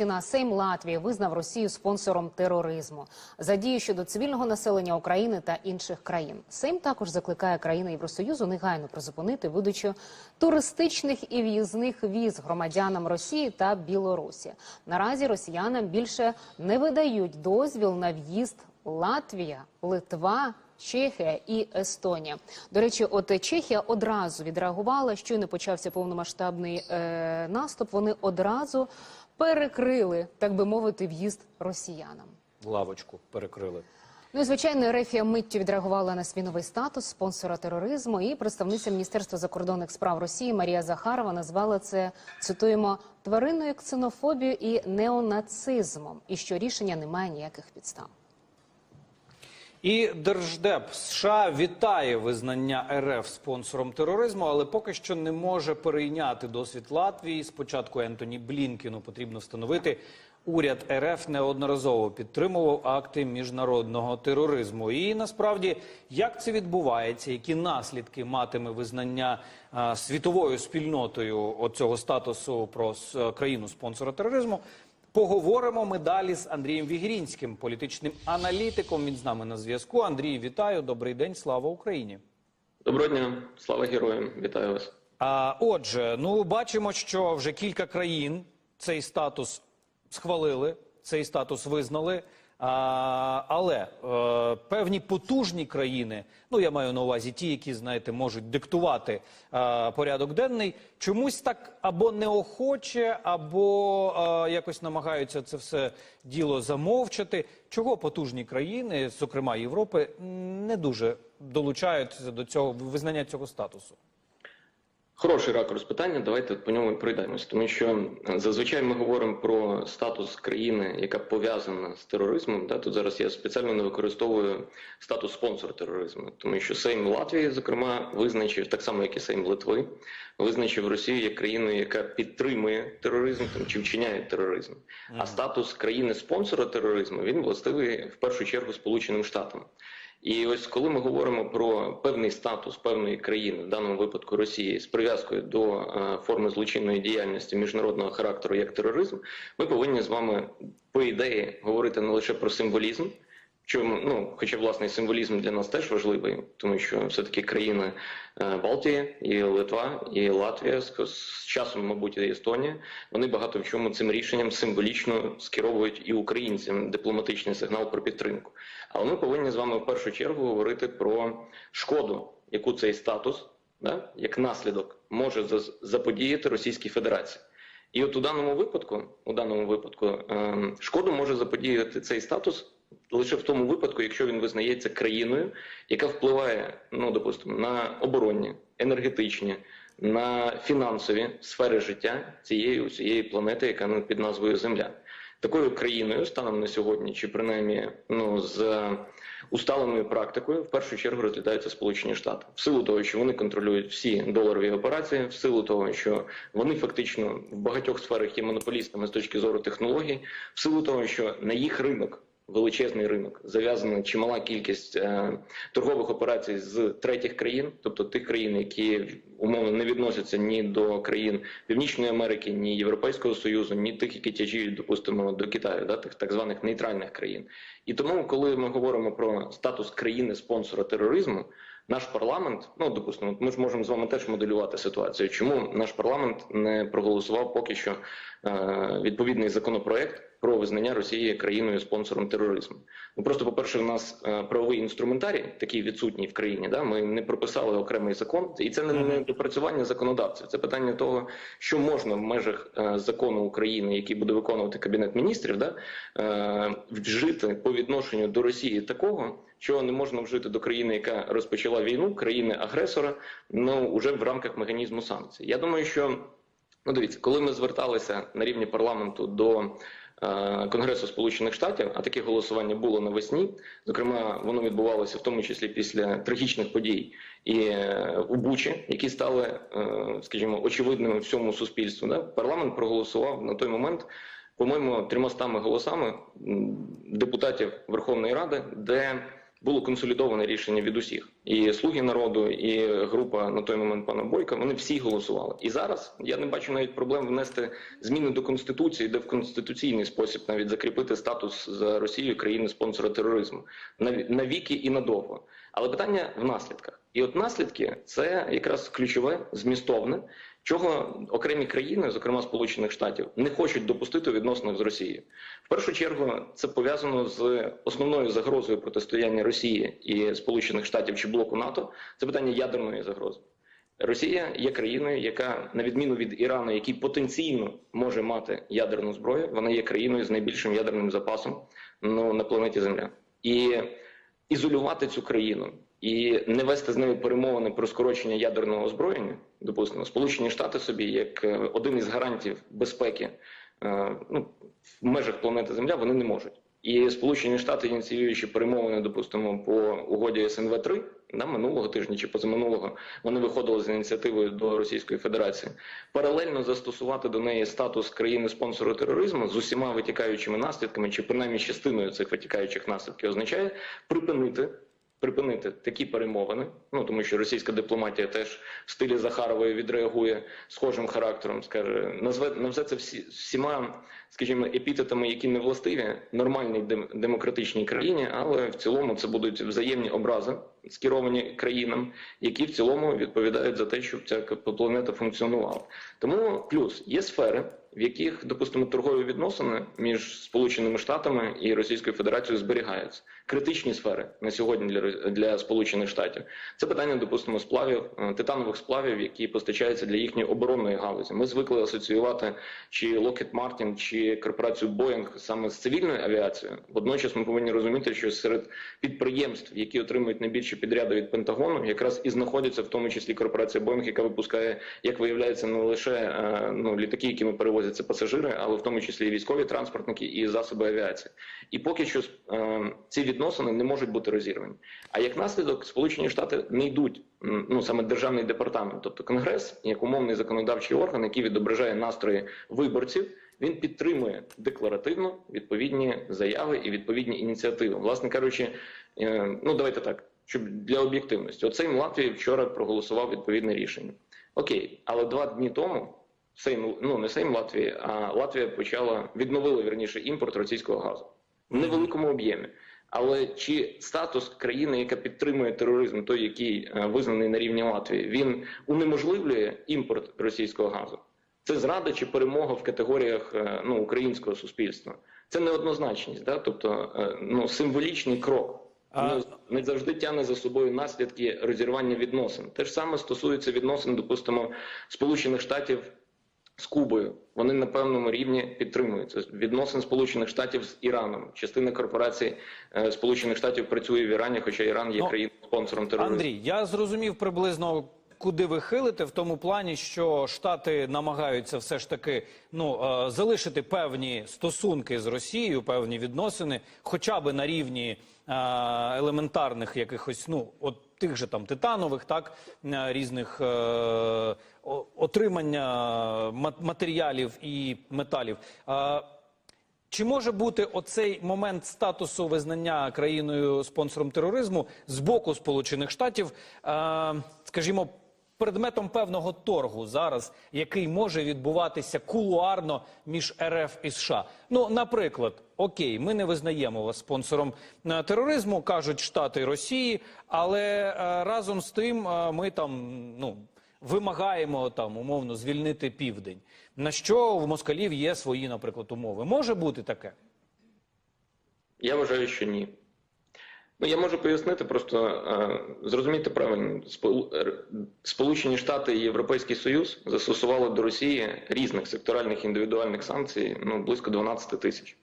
На Сейм Латвії визнав Росію спонсором тероризму за дії щодо цивільного населення України та інших країн. Сейм також закликає країни Євросоюзу негайно призупинити видачу туристичних і в'їзних віз громадянам Росії та Білорусі. Наразі росіянам більше не видають дозвіл на в'їзд Латвія, Литва. Чехія і Естонія. До речі, от Чехія одразу відреагувала. Щойно почався повномасштабний е, наступ. Вони одразу перекрили, так би мовити, в'їзд росіянам. Лавочку перекрили. Ну і звичайно, Рефія миттю відреагувала на свій новий статус спонсора тероризму. І представниця Міністерства закордонних справ Росії Марія Захарова назвала це цитуємо твариною ксенофобією і неонацизмом, і що рішення не має ніяких підстав. І Держдеп США вітає визнання РФ спонсором тероризму, але поки що не може перейняти досвід Латвії. Спочатку Ентоні Блінкіну потрібно встановити. Уряд РФ неодноразово підтримував акти міжнародного тероризму. І насправді, як це відбувається, які наслідки матиме визнання а, світовою спільнотою оцього статусу про с- країну спонсора тероризму, Поговоримо ми далі з Андрієм Вігрінським, політичним аналітиком. Він з нами на зв'язку. Андрій, вітаю. Добрий день. Слава Україні. Доброго дня, слава героям, вітаю вас. А, отже, ну бачимо, що вже кілька країн цей статус схвалили, цей статус визнали. Але е, певні потужні країни, ну я маю на увазі ті, які знаєте, можуть диктувати е, порядок денний, чомусь так або неохоче, або е, якось намагаються це все діло замовчати. Чого потужні країни, зокрема Європи, не дуже долучаються до цього визнання цього статусу. Хороший ракурс питання. Давайте по ньому і пройдемось, тому що зазвичай ми говоримо про статус країни, яка пов'язана з тероризмом. Да, тут зараз я спеціально не використовую статус спонсора тероризму, тому що Сейм Латвії, зокрема, визначив так само, як і Сейм Литви, визначив Росію як країну, яка підтримує тероризм там чи вчиняє тероризм. А статус країни спонсора тероризму він властивий в першу чергу Сполученим Штатам. І ось коли ми говоримо про певний статус певної країни, в даному випадку Росії, з прив'язкою до е, форми злочинної діяльності міжнародного характеру як тероризм, ми повинні з вами по ідеї говорити не лише про символізм. Чому ну, хоча власний символізм для нас теж важливий, тому що все таки країни е, Балтії, і Литва, і Латвія з, часом, мабуть, і Естонія, вони багато в чому цим рішенням символічно скеровують і українцям дипломатичний сигнал про підтримку. Але ми повинні з вами в першу чергу говорити про шкоду, яку цей статус, да, як наслідок, може заподіяти Російській Федерації. І от у даному випадку, у даному випадку, ем, шкоду може заподіяти цей статус лише в тому випадку, якщо він визнається країною, яка впливає, ну допустимо, на оборонні, енергетичні, на фінансові сфери життя цієї усієї планети, яка ну, під назвою Земля. Такою країною станом на сьогодні, чи принаймні ну з усталеною практикою, в першу чергу розглядаються Сполучені Штати, в силу того, що вони контролюють всі доларові операції, в силу того, що вони фактично в багатьох сферах є монополістами з точки зору технологій, в силу того, що на їх ринок. Величезний ринок зав'язана чимала кількість е, торгових операцій з третіх країн, тобто тих країн, які умовно не відносяться ні до країн Північної Америки, ні Європейського Союзу, ні тих, які тяжіють, допустимо, до Китаю, да, тих так званих нейтральних країн. І тому, коли ми говоримо про статус країни спонсора тероризму, наш парламент, ну допустимо, ми ж можемо з вами теж моделювати ситуацію. Чому наш парламент не проголосував поки що е, відповідний законопроект про визнання Росії країною спонсором тероризму? Ну просто, по-перше, в нас е, правовий інструментарій такий відсутній в країні. Да? Ми не прописали окремий закон, і це не, допрацювання законодавців. Це питання того, що можна в межах е, закону України, який буде виконувати кабінет міністрів, да? е, вжити по відношенню до Росії такого. Чого не можна вжити до країни, яка розпочала війну, країни агресора, ну уже в рамках механізму санкцій. Я думаю, що ну дивіться, коли ми зверталися на рівні парламенту до е, Конгресу Сполучених Штатів, а таке голосування було навесні. Зокрема, воно відбувалося в тому числі після трагічних подій і е, у Бучі, які стали, е, скажімо, очевидними всьому суспільству. Да? Парламент проголосував на той момент. По-моєму, трьомастами голосами депутатів Верховної Ради, де було консолідоване рішення від усіх. І слуги народу, і група на той момент пана Бойка. Вони всі голосували. І зараз я не бачу навіть проблем внести зміни до конституції, де в конституційний спосіб навіть закріпити статус за Росією країни спонсора тероризму на віки і надовго. Але питання в наслідках. І от наслідки це якраз ключове змістовне, чого окремі країни, зокрема Сполучених Штатів, не хочуть допустити у відносинах з Росією. В першу чергу це пов'язано з основною загрозою протистояння Росії і Сполучених Штатів чи блоку НАТО. Це питання ядерної загрози. Росія є країною, яка, на відміну від Ірану, який потенційно може мати ядерну зброю, вона є країною з найбільшим ядерним запасом ну, на планеті Земля. І ізолювати цю країну і не вести з нею перемовини про скорочення ядерного озброєння, допустимо, Сполучені Штати собі, як е, один із гарантів безпеки е, ну, в межах планети Земля, вони не можуть. І Сполучені Штати, ініціюючи перемовини, допустимо, по угоді СНВ 3 да, минулого тижня чи позаминулого, вони виходили з ініціативою до Російської Федерації. Паралельно застосувати до неї статус країни спонсору тероризму з усіма витікаючими наслідками, чи принаймні частиною цих витікаючих наслідків, означає припинити. Припинити такі перемовини, ну тому що російська дипломатія теж в стилі Захарової відреагує схожим характером, скаже, назве на все це всі всіма, скажімо, епітетами, які не властиві нормальній дем, демократичній країні, але в цілому це будуть взаємні образи, скеровані країнам, які в цілому відповідають за те, щоб ця планета функціонувала. Тому плюс є сфери, в яких, допустимо, торгові відносини між Сполученими Штатами і Російською Федерацією зберігаються. Критичні сфери на сьогодні для для Сполучених Штатів це питання, допустимо, сплавів е, титанових сплавів, які постачаються для їхньої оборонної галузі. Ми звикли асоціювати чи Lockheed Martin, чи корпорацію Boeing саме з цивільною авіацією. Водночас ми повинні розуміти, що серед підприємств, які отримують найбільші підряди від Пентагону, якраз і знаходяться в тому числі корпорація Boeing, яка випускає, як виявляється, не лише е, ну літаки, якими перевозяться пасажири, але в тому числі і військові транспортники і засоби авіації. І поки що е, ці відносини не можуть бути розірвані. А як наслідок, Сполучені Штати не йдуть ну саме державний департамент, тобто Конгрес, як умовний законодавчий орган, який відображає настрої виборців. Він підтримує декларативно відповідні заяви і відповідні ініціативи. Власне кажучи, е, ну давайте так, щоб для об'єктивності, оцей Латвії вчора проголосував відповідне рішення. Окей, але два дні тому Сейм, ну не Сейм Латвії, а Латвія почала відновила вірніше імпорт російського газу в невеликому об'ємі. Але чи статус країни, яка підтримує тероризм, той, який е, визнаний на рівні Латвії, він унеможливлює імпорт російського газу? Це зрада чи перемога в категоріях е, ну, українського суспільства? Це неоднозначність, да? тобто е, ну, символічний крок. А- Не, завжди тягне за собою наслідки розірвання відносин. Те ж саме стосується відносин, допустимо, Сполучених Штатів з Кубою. Вони на певному рівні підтримуються. Відносин Сполучених Штатів з Іраном. Частина корпорацій е, Сполучених Штатів працює в Ірані, хоча Іран є Ну, країною спонсором тероризму. Андрій, я зрозумів приблизно. Куди ви хилите в тому плані, що Штати намагаються все ж таки ну е, залишити певні стосунки з Росією, певні відносини, хоча би на рівні е, елементарних якихось, ну от тих же там титанових, так е, різних е, отримання мат- матеріалів і металів. Е, чи може бути оцей момент статусу визнання країною спонсором тероризму з боку Сполучених Штатів, е, скажімо, предметом певного торгу зараз, який може відбуватися кулуарно між РФ і США? Ну, наприклад, окей, ми не визнаємо вас спонсором е, тероризму, кажуть Штати Росії, але е, разом з тим е, ми там ну вимагаємо там умовно звільнити південь. На що в москалів є свої, наприклад, умови. Може бути таке? Я вважаю, що ні. Ну, я можу пояснити, просто е, зрозуміти правильно, Спол- Сполучені Штати і Європейський Союз застосували до Росії різних секторальних індивідуальних санкцій ну, близько 12 тисяч.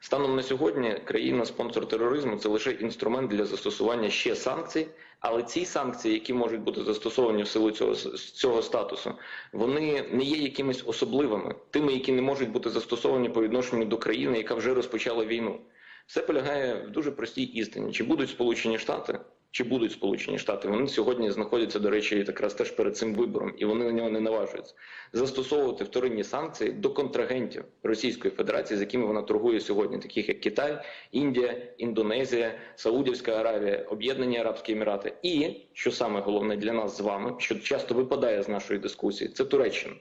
Станом на сьогодні країна спонсор тероризму це лише інструмент для застосування ще санкцій, але ці санкції, які можуть бути застосовані в силу цього, цього статусу, вони не є якимись особливими, тими, які не можуть бути застосовані по відношенню до країни, яка вже розпочала війну. Все полягає в дуже простій істині: чи будуть Сполучені Штати? Чи будуть Сполучені Штати, вони сьогодні знаходяться, до речі, якраз теж перед цим вибором, і вони на нього не наважуються. Застосовувати вторинні санкції до контрагентів Російської Федерації, з якими вона торгує сьогодні, таких як Китай, Індія, Індонезія, Саудівська Аравія, Об'єднані Арабські Емірати, і що саме головне для нас з вами, що часто випадає з нашої дискусії, це Туреччина.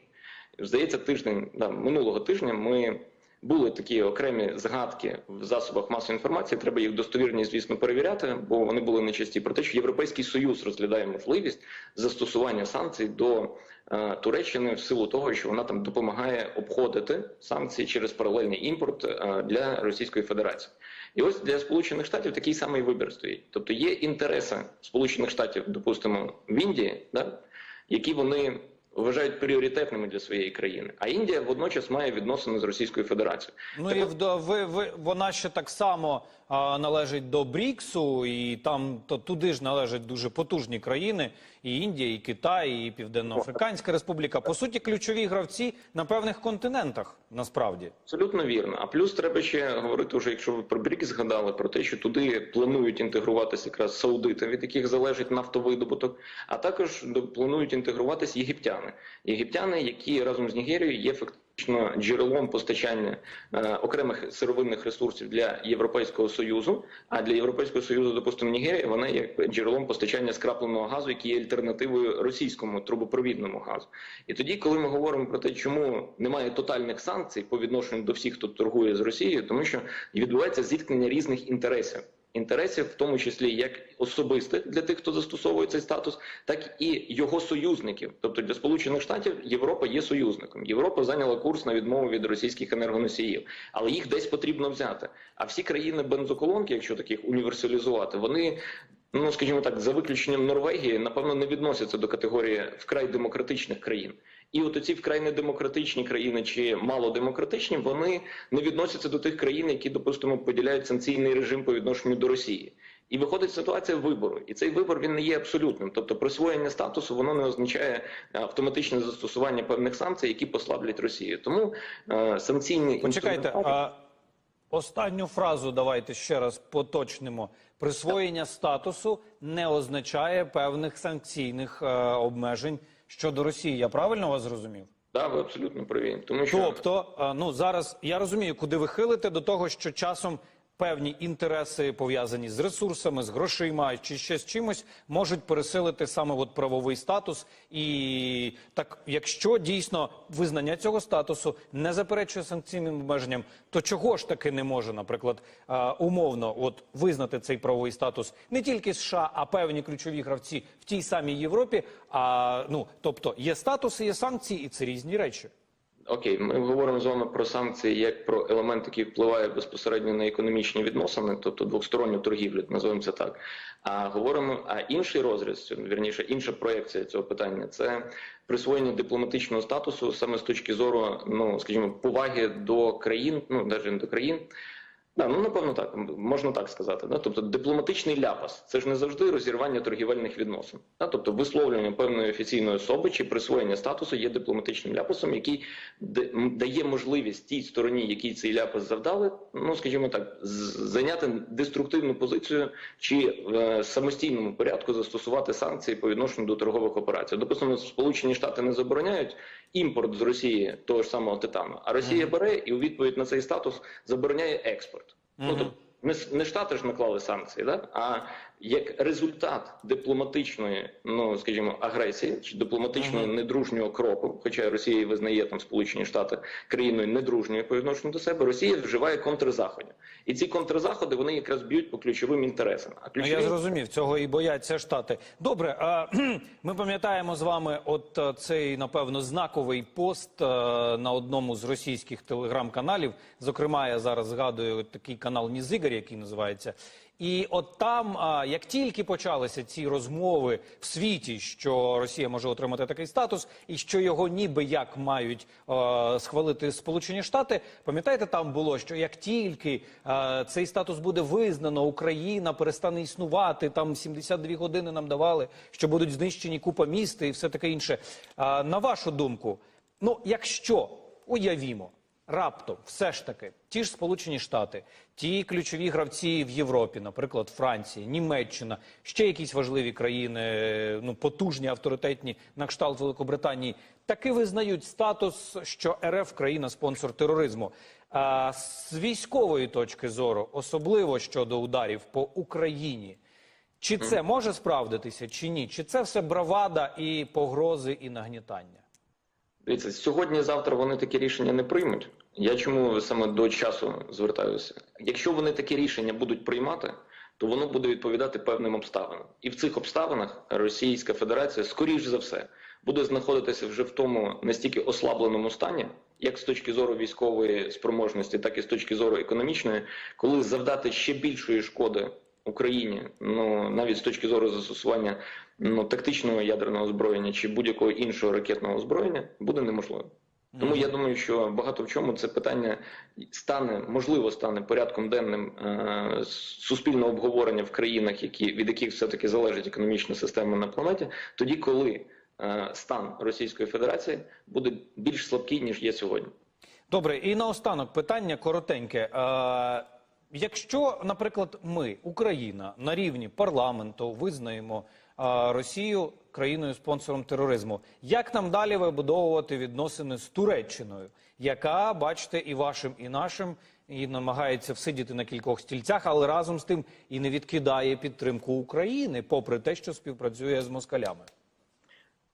Здається, тиждень да, минулого тижня ми були такі окремі згадки в засобах масової інформації. Треба їх достовірність, звісно, перевіряти, бо вони були нечасті про те, що Європейський Союз розглядає можливість застосування санкцій до е, Туреччини в силу того, що вона там допомагає обходити санкції через паралельний імпорт е, для Російської Федерації. І ось для Сполучених Штатів такий самий вибір стоїть. Тобто є інтереси Сполучених Штатів, допустимо, в Індії, да, які вони вважають пріоритетними для своєї країни. А Індія водночас має відносини з Російською Федерацією. Ну і в, в, ви, вона ще так само а, належить до Бріксу, і там то туди ж належать дуже потужні країни: і Індія, і Китай, і Південноафриканська Республіка. По суті, ключові гравці на певних континентах. Насправді Абсолютно вірно. А плюс треба ще говорити, вже якщо ви про БРІКС згадали, про те, що туди планують інтегруватися якраз саудити, від яких залежить нафтовидобуток, а також планують інтегруватися єгиптяни. Єгиптяни, які разом з Нігерією є фактично джерелом постачання е, окремих сировинних ресурсів для Європейського союзу. А для Європейського союзу, допустимо, Нігерія, вона є джерелом постачання скрапленого газу, який є альтернативою російському трубопровідному газу. І тоді, коли ми говоримо про те, чому немає тотальних санкцій по відношенню до всіх, хто торгує з Росією, тому що відбувається зіткнення різних інтересів. Інтересів, в тому числі як особистих для тих, хто застосовує цей статус, так і його союзників. Тобто для Сполучених Штатів Європа є союзником. Європа зайняла курс на відмову від російських енергоносіїв, але їх десь потрібно взяти. А всі країни бензоколонки, якщо таких універсалізувати, вони. Ну, скажімо так, за виключенням Норвегії, напевно, не відносяться до категорії вкрай демократичних країн. І от оці вкрай недемократичні країни чи малодемократичні, вони не відносяться до тих країн, які, допустимо, поділяють санкційний режим по відношенню до Росії. І виходить ситуація вибору, і цей вибор він не є абсолютним. Тобто, присвоєння статусу воно не означає автоматичне застосування певних санкцій, які послаблять Росію. Тому е, санкційні почекайте. інструментарій- А, останню фразу давайте ще раз поточнимо. Присвоєння статусу не означає певних санкційних е, обмежень щодо Росії. Я правильно вас зрозумів? Да, ви абсолютно праві. Тому що Тобто, е, ну зараз я розумію, куди ви хилите до того, що часом певні інтереси пов'язані з ресурсами, з грошима чи ще з чимось можуть пересилити саме от правовий статус. І так, якщо дійсно визнання цього статусу не заперечує санкційним обмеженням, то чого ж таки не може, наприклад, умовно от визнати цей правовий статус не тільки США, а певні ключові гравці в тій самій Європі. А ну тобто є статуси, є санкції, і це різні речі. Окей, ми говоримо з вами про санкції як про елемент, який впливає безпосередньо на економічні відносини, тобто двосторонню торгівлю, називаємо це так. А говоримо, а інший розріз, вірніше, інша проекція цього питання це присвоєння дипломатичного статусу саме з точки зору, ну скажімо, поваги до країн, ну навіть не до країн. Да, ну напевно так можна так сказати. Да? Тобто дипломатичний ляпас це ж не завжди розірвання торгівельних відносин. Да? Тобто висловлювання певної офіційної особи чи присвоєння статусу є дипломатичним ляпасом, який дає можливість тій стороні, якій цей ляпас завдали, ну скажімо так, зайняти деструктивну позицію чи в е, самостійному порядку застосувати санкції по відношенню до торгових операцій. Допустимо, Сполучені Штати не забороняють імпорт з Росії того ж самого титану, а Росія бере і у відповідь на цей статус забороняє експорт. Ну тобто не, не штати ж наклали санкції, да? а як результат дипломатичної, ну скажімо, агресії чи дипломатичного недружнього кроку, хоча Росія і визнає там Сполучені Штати країною недружньою по відношенню до себе, Росія вживає контрзаходів. І ці контрзаходи вони якраз б'ють по ключовим інтересам. А Ну, ключові я зрозумів, цього і бояться штати. Добре, а, ми пам'ятаємо з вами, от е, цей напевно знаковий пост е, на одному з російських телеграм-каналів. Зокрема, я зараз згадую такий канал Нізигарь, який називається. І от там, як тільки почалися ці розмови в світі, що Росія може отримати такий статус, і що його ніби як мають схвалити Сполучені Штати, пам'ятаєте, там було, що як тільки цей статус буде визнано, Україна перестане існувати. Там 72 години нам давали, що будуть знищені купа міст і все таке інше. На вашу думку, ну якщо уявімо. Раптом все ж таки ті ж Сполучені Штати, ті ключові гравці в Європі, наприклад, Франція, Німеччина, ще якісь важливі країни, ну потужні, авторитетні на кшталт Великобританії, таки визнають статус, що РФ країна спонсор тероризму. А з військової точки зору, особливо щодо ударів по Україні, чи це може справдитися, чи ні? Чи це все бравада і погрози і нагнітання? Дивіться, сьогодні-завтра вони такі рішення не приймуть. Я чому саме до часу звертаюся? Якщо вони такі рішення будуть приймати, то воно буде відповідати певним обставинам. І в цих обставинах Російська Федерація, скоріш за все, буде знаходитися вже в тому настільки ослабленому стані, як з точки зору військової спроможності, так і з точки зору економічної, коли завдати ще більшої шкоди Україні, ну навіть з точки зору застосування ну тактичного ядерного озброєння чи будь-якого іншого ракетного озброєння, буде неможливо. Тому я думаю, що багато в чому це питання стане можливо стане порядком денним е, суспільного обговорення в країнах, які від яких все таки залежить економічна система на планеті, тоді коли е, стан Російської Федерації буде більш слабкий ніж є сьогодні. Добре, і наостанок питання коротеньке. Е, якщо, наприклад, ми, Україна, на рівні парламенту визнаємо Росію країною спонсором тероризму, як нам далі вибудовувати відносини з Туреччиною, яка, бачите, і вашим, і нашим, і намагається всидіти на кількох стільцях, але разом з тим і не відкидає підтримку України, попри те, що співпрацює з москалями.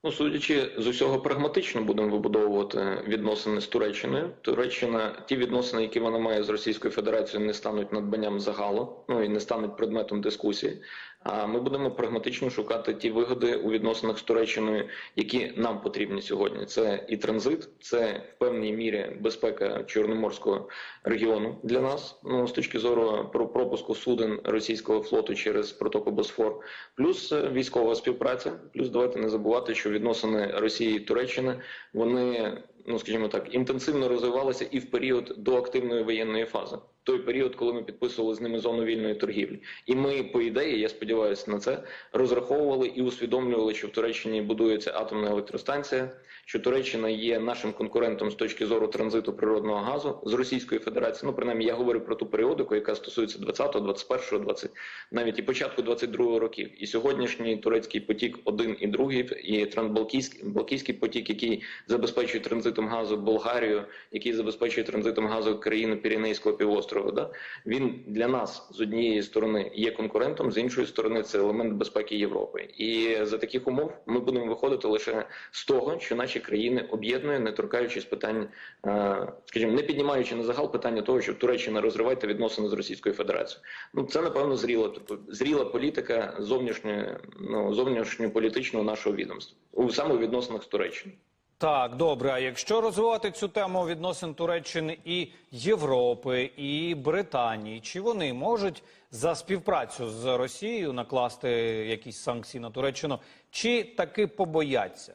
Ну, судячи з усього прагматично, будемо вибудовувати відносини з Туреччиною. Туреччина, ті відносини, які вона має з Російською Федерацією, не стануть надбанням загалу, ну і не стануть предметом дискусії. А ми будемо прагматично шукати ті вигоди у відносинах з Туреччиною, які нам потрібні сьогодні. Це і транзит, це в певній мірі безпека Чорноморського регіону для нас. Ну з точки зору про пропуску суден російського флоту через протоку Босфор, плюс е, військова співпраця. Плюс давайте не забувати, що відносини Росії і Туреччини вони. Ну, скажімо так, інтенсивно розвивалися і в період до активної воєнної фази, той період, коли ми підписували з ними зону вільної торгівлі, і ми, по ідеї, я сподіваюся на це, розраховували і усвідомлювали, що в Туреччині будується атомна електростанція, що Туреччина є нашим конкурентом з точки зору транзиту природного газу з Російської Федерації. Ну, принаймні, я говорю про ту періодику, яка стосується 20-го, 21-го, 20, навіть і початку 22-го років. І сьогоднішній турецький потік, один і другий, і трансбалкійський Балтійський потік, який забезпечує транзитом газу Болгарію, який забезпечує транзитом газу країни Піренейського півострова. Да? Він для нас з однієї сторони є конкурентом, з іншої сторони це елемент безпеки Європи. І за таких умов ми будемо виходити лише з того, що наші країни об'єднує, не торкаючись питань, е, скажімо, не піднімаючи на загал питання того, що Туреччина розривайте відносини з Російською Федерацією. Ну це напевно зріла тобто зріла політика зовнішньої, ну зовнішньополітичного нашого відомства у саме у відносинах з Туреччиною. Так, добре. А якщо розвивати цю тему відносин Туреччини і Європи, і Британії, чи вони можуть за співпрацю з Росією накласти якісь санкції на Туреччину, чи таки побояться?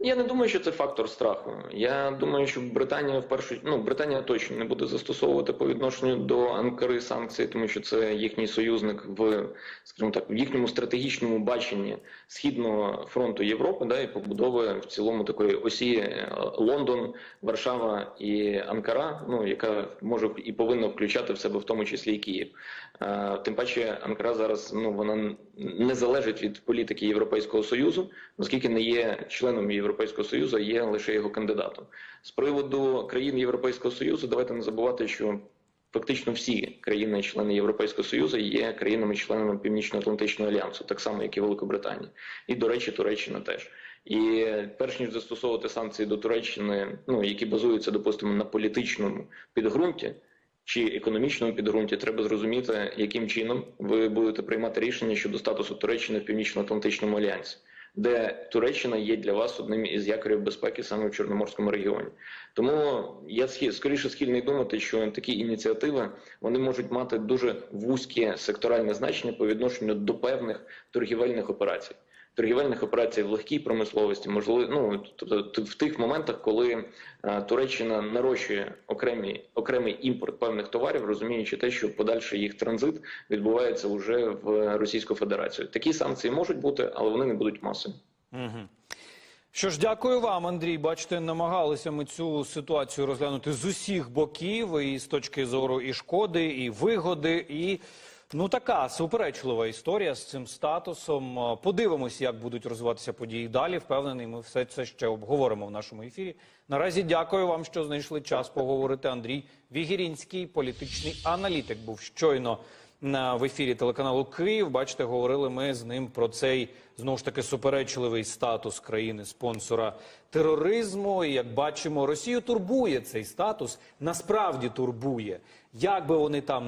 Я не думаю, що це фактор страху. Я думаю, що Британія в першу ну Британія точно не буде застосовувати по відношенню до Анкари санкції, тому що це їхній союзник в скажімо так в їхньому стратегічному баченні східного фронту Європи, да і побудови в цілому такої осі е, Лондон, Варшава і Анкара, ну яка може і повинна включати в себе в тому числі і Київ. Е, Тим паче Анкара зараз ну вона не залежить від політики Європейського союзу, оскільки не є членом Європейського союзу, є лише його кандидатом. З приводу країн Європейського союзу, давайте не забувати, що фактично всі країни-члени Європейського союзу є країнами-членами Північно-Атлантичного альянсу, так само як і Великобританія, і до речі, Туреччина теж. І перш ніж застосовувати санкції до Туреччини, ну які базуються, допустимо, на політичному підґрунті. Чи економічному підґрунті треба зрозуміти, яким чином ви будете приймати рішення щодо статусу Туреччини в Північно-Атлантичному альянсі, де Туреччина є для вас одним із якорів безпеки саме в Чорноморському регіоні. Тому я скоріше схильний думати, що такі ініціативи вони можуть мати дуже вузьке секторальне значення по відношенню до певних торгівельних операцій. Торгівельних операцій в легкій промисловості, можливо, ну тобто в тих моментах, коли е, Туреччина нарощує окремі окремий імпорт певних товарів, розуміючи те, що подальший їх транзит відбувається вже в Російську Федерацію. Такі санкції можуть бути, але вони не будуть масові. Угу. Що ж, дякую вам, Андрій. Бачите, намагалися ми цю ситуацію розглянути з усіх боків, і з точки зору і шкоди, і вигоди, і ну така суперечлива історія з цим статусом. Е, Подивимось, як будуть розвиватися події далі. Впевнений, ми все це ще обговоримо в нашому ефірі. Наразі дякую вам, що знайшли час поговорити. Андрій Вігірінський, політичний аналітик, був щойно на в ефірі телеканалу Київ. Бачите, говорили ми з ним про цей знову ж таки суперечливий статус країни спонсора тероризму. І як бачимо, Росію турбує цей статус. Насправді турбує, як би вони там.